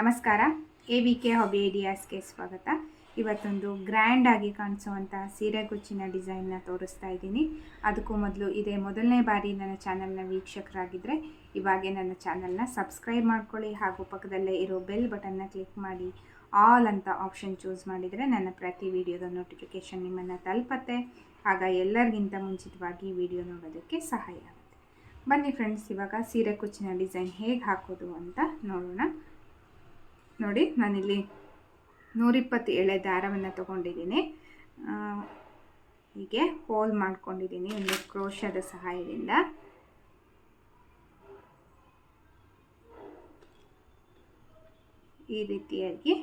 ನಮಸ್ಕಾರ. A V K hobby ಐಡಿಯಾಸ್ಗೆ ಸ್ವಾಗತ. ಇವತ್ತೊಂದು ಗ್ರ್ಯಾಂಡಾಗಿ ಕಾಣಿಸುವಂಥ ಸೀರೆ ಕುಚ್ಚಿನ ಡಿಸೈನ್ನ ತೋರಿಸ್ತಾ ಇದ್ದೀನಿ. ಅದಕ್ಕೂ ಮೊದಲು ಇದೇ ಮೊದಲನೇ ಬಾರಿ ನನ್ನ ಚಾನಲ್ನ ವೀಕ್ಷಕರಾಗಿದ್ದರೆ ಇವಾಗೆ ನನ್ನ ಚಾನಲ್ನ ಸಬ್ಸ್ಕ್ರೈಬ್ ಮಾಡ್ಕೊಳ್ಳಿ ಹಾಗೂ ಪಕ್ಕದಲ್ಲೇ ಇರೋ ಬೆಲ್ ಬಟನ್ನ ಕ್ಲಿಕ್ ಮಾಡಿ ಆಲ್ ಅಂತ ಆಪ್ಷನ್ ಚೂಸ್ ಮಾಡಿದರೆ ನನ್ನ ಪ್ರತಿ ವಿಡಿಯೋದ ನೋಟಿಫಿಕೇಷನ್ ನಿಮ್ಮನ್ನು ತಲುಪತ್ತೆ. ಆಗ ಎಲ್ಲರಿಗಿಂತ ಮುಂಚಿತವಾಗಿ ವಿಡಿಯೋ ನೋಡೋದಕ್ಕೆ ಸಹಾಯ ಆಗುತ್ತೆ. ಬನ್ನಿ ಫ್ರೆಂಡ್ಸ್ ಇವಾಗ ಸೀರೆ ಕುಚ್ಚಿನ ಡಿಸೈನ್ ಹೇಗೆ ಹಾಕೋದು ಅಂತ ನೋಡೋಣ. ನೋಡಿ, ನಾನಿಲ್ಲಿ ನೂರಿಪ್ಪತ್ತು ಎಳೆ ದಾರವನ್ನು ತಗೊಂಡಿದ್ದೀನಿ. ಹೀಗೆ ಹೋಲ್ ಮಾಡ್ಕೊಂಡಿದ್ದೀನಿ ಒಂದು ಕ್ರೋಶದ ಸಹಾಯದಿಂದ. ಈ ರೀತಿಯಾಗಿ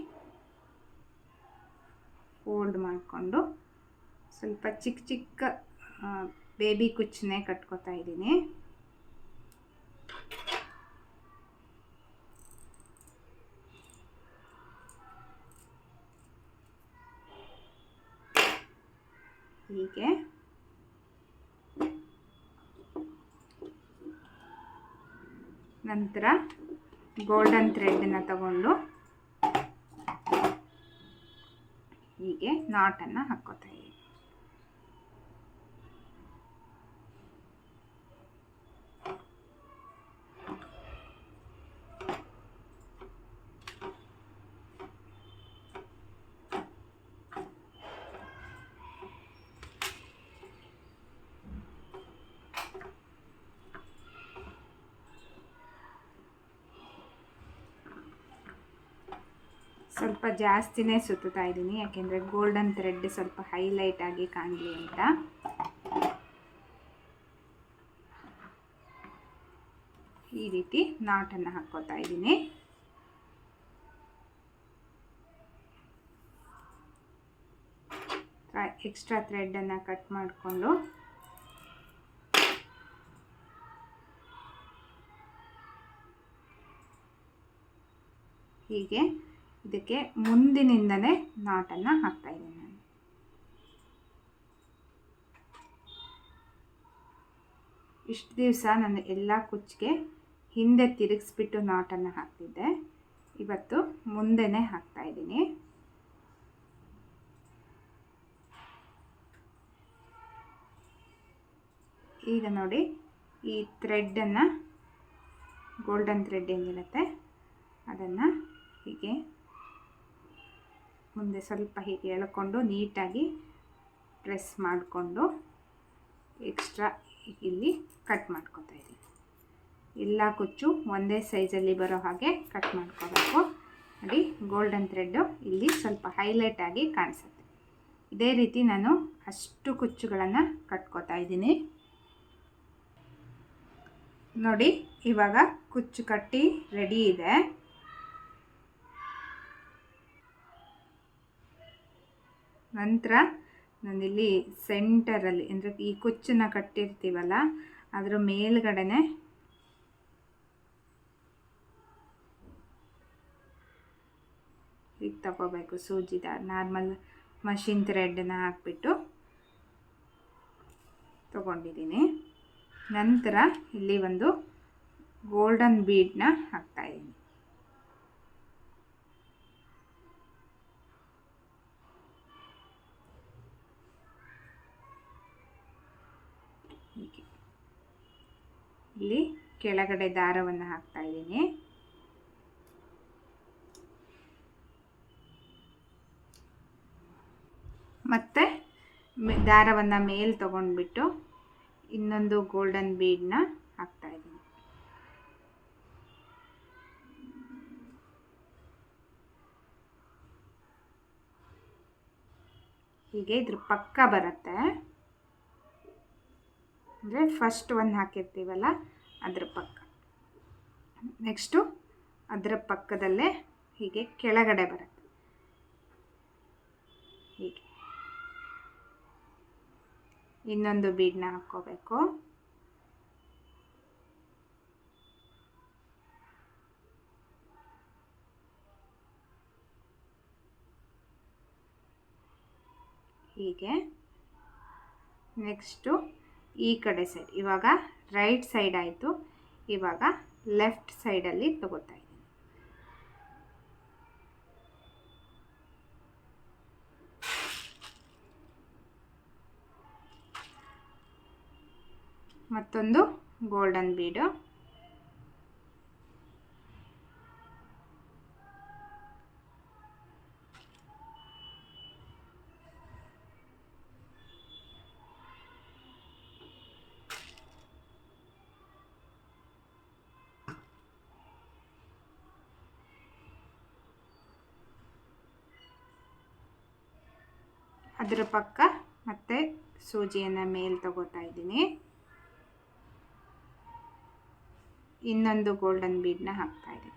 ಫೋಲ್ಡ್ ಮಾಡಿಕೊಂಡು ಸ್ವಲ್ಪ ಚಿಕ್ಕ ಚಿಕ್ಕ ಬೇಬಿ ಕುಚ್ಚನ್ನೇ ಕಟ್ಕೋತಾ ಇದ್ದೀನಿ. ಹೀಗೆ. ನಂತರ ಗೋಲ್ಡನ್ ಥ್ರೆಡ್ನ ತಗೊಂಡು ಹೀಗೆ ನಾಟನ್ನು ಹಾಕ್ಕೋತಾ ಇದ್ದೀನಿ ಸ್ವಲ್ಪ ಜಾಸ್ತಿನೇ ಸುತ್ತುತ್ತಾ ಇದ್ದೀನಿ, ಯಾಕೆಂದರೆ ಗೋಲ್ಡನ್ ಥ್ರೆಡ್ ಸ್ವಲ್ಪ ಹೈಲೈಟ್ ಆಗಿ ಕಾಣಲಿ ಅಂತ. ಈ ರೀತಿ ನಾಟನ್ನು ಹಾಕ್ಕೋತಾ ಇದ್ದೀನಿ. ಎಕ್ಸ್ಟ್ರಾ ಥ್ರೆಡನ್ನು ಕಟ್ ಮಾಡಿಕೊಂಡು. ಹೀಗೆ. ಇದಕ್ಕೆ ಮುಂದಿನಿಂದನೇ ನಾಟನ್ನು ಹಾಕ್ತಾ ಇದ್ದೀನಿ ನಾನು. ಇಷ್ಟು ದಿವಸ ನಾನು ಎಲ್ಲ ಕುಚ್ಚಿಗೆ ಹಿಂದೆ ತಿರುಗಿಸ್ಬಿಟ್ಟು ನಾಟನ್ನು ಹಾಕ್ತಿದ್ದೆ. ಇವತ್ತು ಮುಂದೆನೇ ಹಾಕ್ತಾ ಇದ್ದೀನಿ. ಈಗ ನೋಡಿ ಈ ಥ್ರೆಡ್ಡನ್ನು, ಗೋಲ್ಡನ್ ಥ್ರೆಡ್ ಏನಿರುತ್ತೆ, ಅದನ್ನು ಹೀಗೆ ಮುಂದೆ ಸ್ವಲ್ಪ ಹೀಗೆ ಎಳ್ಕೊಂಡು ನೀಟಾಗಿ ಪ್ರೆಸ್ ಮಾಡಿಕೊಂಡು ಎಕ್ಸ್ಟ್ರಾ ಇಲ್ಲಿ ಕಟ್ ಮಾಡ್ಕೊತಾ ಇದ್ದೀನಿ. ಎಲ್ಲ ಕುಚ್ಚು ಒಂದೇ ಸೈಜಲ್ಲಿ ಬರೋ ಹಾಗೆ ಕಟ್ ಮಾಡ್ಕೋಬೇಕು. ನೋಡಿ ಗೋಲ್ಡನ್ ಥ್ರೆಡ್ಡು ಇಲ್ಲಿ ಸ್ವಲ್ಪ ಹೈಲೈಟ್ ಆಗಿ ಕಾಣಿಸುತ್ತೆ. ಇದೇ ರೀತಿ ನಾನು ಅಷ್ಟು ಕುಚ್ಚುಗಳನ್ನು ಕಟ್ಕೋತಾ ಇದ್ದೀನಿ. ನೋಡಿ, ಇವಾಗ ಕುಚ್ಚು ಕಟ್ಟಿ ರೆಡಿ ಇದೆ. ನಂತರ ನಾನಿಲ್ಲಿ ಸೆಂಟರಲ್ಲಿ ಅಂದರೆ ಈ ಕುಚ್ಚನ್ನು ಕಟ್ಟಿರ್ತೀವಲ್ಲ, ಅದರ ಮೇಲ್ಗಡೆನೆ ಈಗ ತಗೋಬೇಕು ಸೂಜಿದ ನಾರ್ಮಲ್ ಮಷಿನ್ ಥ್ರೆಡ್ನ ಹಾಕ್ಬಿಟ್ಟು ತಗೊಂಡಿದ್ದೀನಿ. ನಂತರ ಇಲ್ಲಿ ಒಂದು ಗೋಲ್ಡನ್ ಬೀಡನ್ನ ಹಾಕ್ತಾಯಿದ್ದೀನಿ ಹೀಗೆ. ಇಲ್ಲಿ ಕೆಳಗಡೆ ದಾರವನ್ನು ಹಾಕ್ತಾ ಇದ್ದೀನಿ. ಮತ್ತು ದಾರವನ್ನು ಮೇಲೆ ತಗೊಂಡ್ಬಿಟ್ಟು ಇನ್ನೊಂದು ಗೋಲ್ಡನ್ ಬೀಡನ್ನ ಹಾಕ್ತಾ ಇದ್ದೀನಿ. ಹೀಗೆ ಇದ್ರ ಪಕ್ಕ ಬರುತ್ತೆ. ಅಂದರೆ ಫಸ್ಟ್ ಒಂದು ಹಾಕಿರ್ತೀವಲ್ಲ, ಅದರ ಪಕ್ಕ. ನೆಕ್ಸ್ಟು ಅದರ ಪಕ್ಕದಲ್ಲೇ ಹೀಗೆ ಕೆಳಗಡೆ ಬರುತ್ತೆ. ಹೀಗೆ. ಇನ್ನೊಂದು ಬೀಡನ್ನ ಹಾಕ್ಕೋಬೇಕು. ಹೀಗೆ. ನೆಕ್ಸ್ಟು ಈ ಕಡೆ ಸೈಡ್ ಇವಾಗ ರೈಟ್ ಸೈಡ್ ಆಯಿತು. ಇವಾಗ ಲೆಫ್ಟ್ ಸೈಡಲ್ಲಿ ತಗೋತಾ ಇದ್ದೀನಿ. ಮತ್ತೊಂದು ಗೋಲ್ಡನ್ ಬೀಡು ಅದರ ಪಕ್ಕ ಮತ್ತೆ ಸೂಜಿಯನ್ನು ಮೇಲೆ ತಗೋತಾ ಇದ್ದೀನಿ. ಇನ್ನೊಂದು ಗೋಲ್ಡನ್ ಬೀಡನ್ನ ಹಾಕ್ತಾ ಇದ್ದೀನಿ.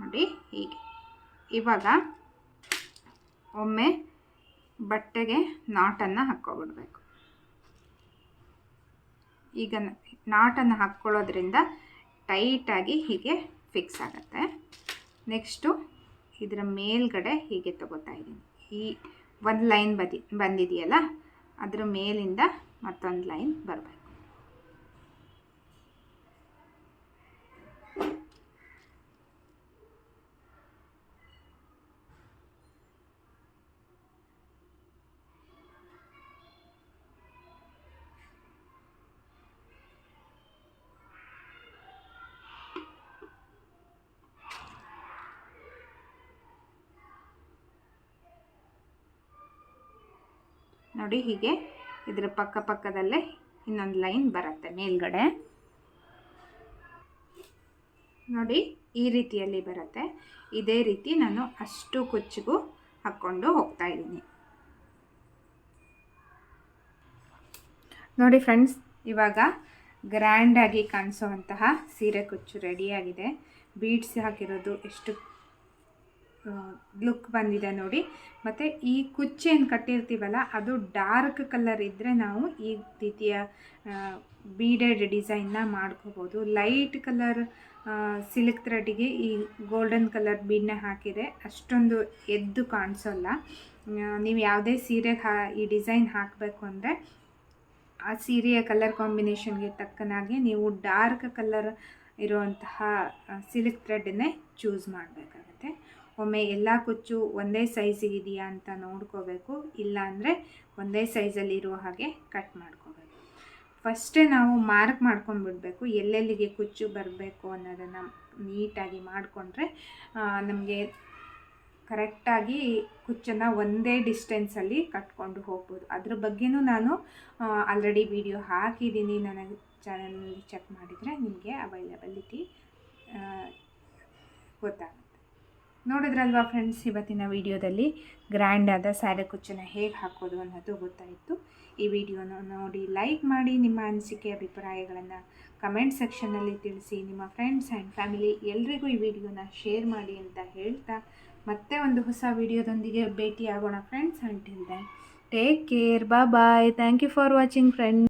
ನೋಡಿ, ಹೀಗೆ. ಇವಾಗ ಒಮ್ಮೆ ಬಟ್ಟೆಗೆ ನಾಟನ್ನು ಹಾಕ್ಕೊಬಿಡ್ಬೇಕು. ಈಗ ನಾಟನ್ನು ಹಾಕ್ಕೊಳ್ಳೋದ್ರಿಂದ ಟೈಟಾಗಿ ಹೀಗೆ ಫಿಕ್ಸ್ ಆಗುತ್ತೆ. ನೆಕ್ಸ್ಟು ಇದರ ಮೇಲ್ಗಡೆ ಹೀಗೆ ತಗೋತಾ ಇದ್ದೀನಿ. ಈ ಒಂದು ಲೈನ್ ಬದಿ, ಬಂದಿದೆಯಲ್ಲ, ಅದರ ಮೇಲಿಂದ ಮತ್ತೊಂದು ಲೈನ್ ಬರಬೇಕು. ನೋಡಿ ಹೀಗೆ ಇದರ ಪಕ್ಕ ಪಕ್ಕದಲ್ಲೇ ಇನ್ನೊಂದು ಲೈನ್ ಬರುತ್ತೆ ಮೇಲ್ಗಡೆ. ನೋಡಿ ಈ ರೀತಿಯಲ್ಲಿ ಬರುತ್ತೆ. ಇದೇ ರೀತಿ ನಾನು ಅಷ್ಟು ಕುಚ್ಚಿಗೂ ಹಾಕ್ಕೊಂಡು ಹೋಗ್ತಾ ಇದ್ದೀನಿ. ನೋಡಿ ಫ್ರೆಂಡ್ಸ್, ಇವಾಗ ಗ್ರ್ಯಾಂಡಾಗಿ ಕಾಣಿಸೋವಂತಹ ಸೀರೆ ಕುಚ್ಚು ರೆಡಿಯಾಗಿದೆ ಬೀಡ್ಸ್ ಹಾಕಿರೋದು ಎಷ್ಟು ಲುಕ್ ಬಂದಿದೆ ನೋಡಿ. ಮತ್ತು ಈ ಕುಚ್ಚೇನು ಕಟ್ಟಿರ್ತೀವಲ್ಲ, ಅದು ಡಾರ್ಕ್ ಕಲರ್ ಇದ್ದರೆ ನಾವು ಈ ರೀತಿಯ ಬೀಡೆಡ್ ಡಿಸೈನ್ನ ಮಾಡ್ಕೋಬೋದು. ಲೈಟ್ ಕಲರ್ ಸಿಲ್ಕ್ ಥ್ರೆಡ್ಗೆ ಈ ಗೋಲ್ಡನ್ ಕಲರ್ ಬೀಡನ್ನ ಹಾಕಿದರೆ ಅಷ್ಟೊಂದು ಎದ್ದು ಕಾಣಿಸೋಲ್ಲ. ನೀವು ಯಾವುದೇ ಸೀರೆಗೆ ಹಾ, ಈ ಡಿಸೈನ್ ಹಾಕಬೇಕು ಅಂದರೆ ಆ ಸೀರೆಯ ಕಲರ್ ಕಾಂಬಿನೇಷನ್ಗೆ ತಕ್ಕನಾಗಿ ನೀವು ಡಾರ್ಕ್ ಕಲರ್ ಇರುವಂತಹ ಸಿಲ್ಕ್ ಥ್ರೆಡ್ನೇ ಚೂಸ್ ಮಾಡಬೇಕಾಗತ್ತೆ. ಒಮ್ಮೆ ಎಲ್ಲ ಕುಚ್ಚು ಒಂದೇ ಸೈಜಿಗಿದೆಯಾ ಅಂತ ನೋಡ್ಕೋಬೇಕು. ಇಲ್ಲ ಅಂದರೆ ಒಂದೇ ಸೈಜಲ್ಲಿ ಇರುವ ಹಾಗೆ ಕಟ್ ಮಾಡ್ಕೋಬೇಕು. ಫಸ್ಟೇ ನಾವು ಮಾರ್ಕ್ ಮಾಡ್ಕೊಂಡ್ಬಿಡ್ಬೇಕು. ಎಲ್ಲೆಲ್ಲಿಗೆ ಕುಚ್ಚು ಬರಬೇಕು ಅನ್ನೋದನ್ನು ನೀಟಾಗಿ ಮಾಡಿಕೊಂಡ್ರೆ ನಮಗೆ ಕರೆಕ್ಟಾಗಿ ಕುಚ್ಚನ್ನು ಒಂದೇ ಡಿಸ್ಟೆನ್ಸಲ್ಲಿ ಕಟ್ಕೊಂಡು ಹೋಗ್ಬೋದು. ಅದ್ರ ಬಗ್ಗೆನೂ ನಾನು ಆಲ್ರೆಡಿ ವಿಡಿಯೋ ಹಾಕಿದ್ದೀನಿ. ನನ್ನ ಚಾನೆಲ್ ಚೆಕ್ ಮಾಡಿದರೆ ನಿಮಗೆ ಅವೈಲಬಿಲಿಟಿ ಗೊತ್ತಾಗುತ್ತೆ. ನೋಡಿದ್ರಲ್ವಾ ಫ್ರೆಂಡ್ಸ್ ಇವತ್ತಿನ ವಿಡಿಯೋದಲ್ಲಿ ಗ್ರ್ಯಾಂಡಾದ ಸ್ಯಾರೆ ಕುಚ್ಚನ್ನು ಹೇಗೆ ಹಾಕೋದು ಅನ್ನೋದು ಗೊತ್ತಾಯಿತು. ಈ ವಿಡಿಯೋನ ನೋಡಿ ಲೈಕ್ ಮಾಡಿ ನಿಮ್ಮ ಅನಿಸಿಕೆ, ಅಭಿಪ್ರಾಯಗಳನ್ನು ಕಮೆಂಟ್ ಸೆಕ್ಷನ್ನಲ್ಲಿ ತಿಳಿಸಿ, ನಿಮ್ಮ ಫ್ರೆಂಡ್ಸ್ ಆ್ಯಂಡ್ ಫ್ಯಾಮಿಲಿ ಎಲ್ರಿಗೂ ಈ ವಿಡಿಯೋನ ಶೇರ್ ಮಾಡಿ ಅಂತ ಹೇಳ್ತಾ ಮತ್ತೆ ಒಂದು ಹೊಸ ವಿಡಿಯೋದೊಂದಿಗೆ ಭೇಟಿ ಆಗೋಣ friends until then take care ಬಾ bye thank you for watching friends